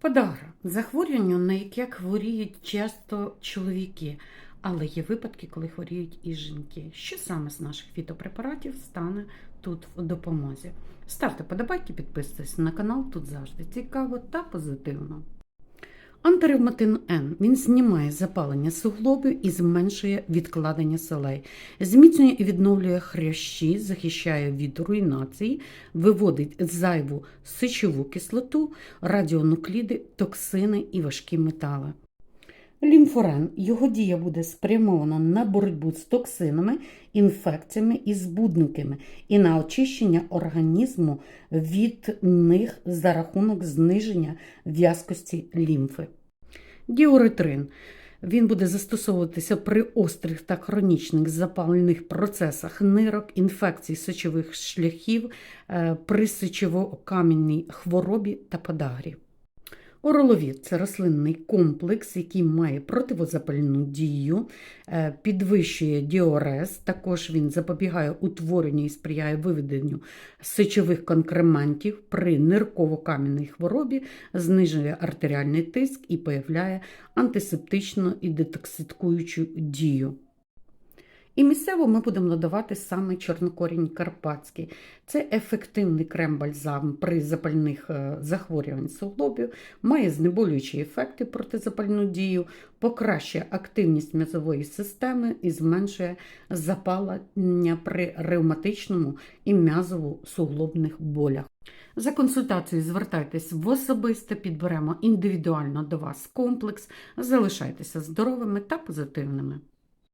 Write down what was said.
Подагра захворювання, на яке хворіють часто чоловіки, але є випадки, коли хворіють і жінки. Що саме з наших фітопрепаратів стане тут в допомозі? Ставте подобайки, підписуйтесь на канал, тут завжди цікаво та позитивно. Антиревматин Н він знімає запалення суглобів і зменшує відкладення солей, зміцнює і відновлює хрящі, захищає від руйнації, виводить зайву сечову кислоту, радіонукліди, токсини і важкі метали. Лімфорен його дія буде спрямована на боротьбу з токсинами, інфекціями і збудниками і на очищення організму від них за рахунок зниження в'язкості лімфи. Діуретрин. Він буде застосовуватися при острих та хронічних запальних процесах нирок, інфекцій сечових шляхів, е, при сечово-кам'яній хворобі та подагрі. Ороловід це рослинний комплекс, який має противозапальну дію, е, підвищує діорез. Також він запобігає утворенню і сприяє виведенню сечових конкрементів при нирково-кам'яній хворобі, знижує артеріальний тиск і появляє антисептичну і детоксикуючу дію. І місцево ми будемо надавати саме чорнокорінь карпатський. Це ефективний крем-бальзам при запальних е, захворювань суглобів, має знеболюючі ефекти протизапальну дію, покращує активність м'язової системи і зменшує запалення при ревматичному і м'язово-суглобних болях. За консультацією звертайтесь в особисте, підберемо індивідуально до вас комплекс. Залишайтеся здоровими та позитивними.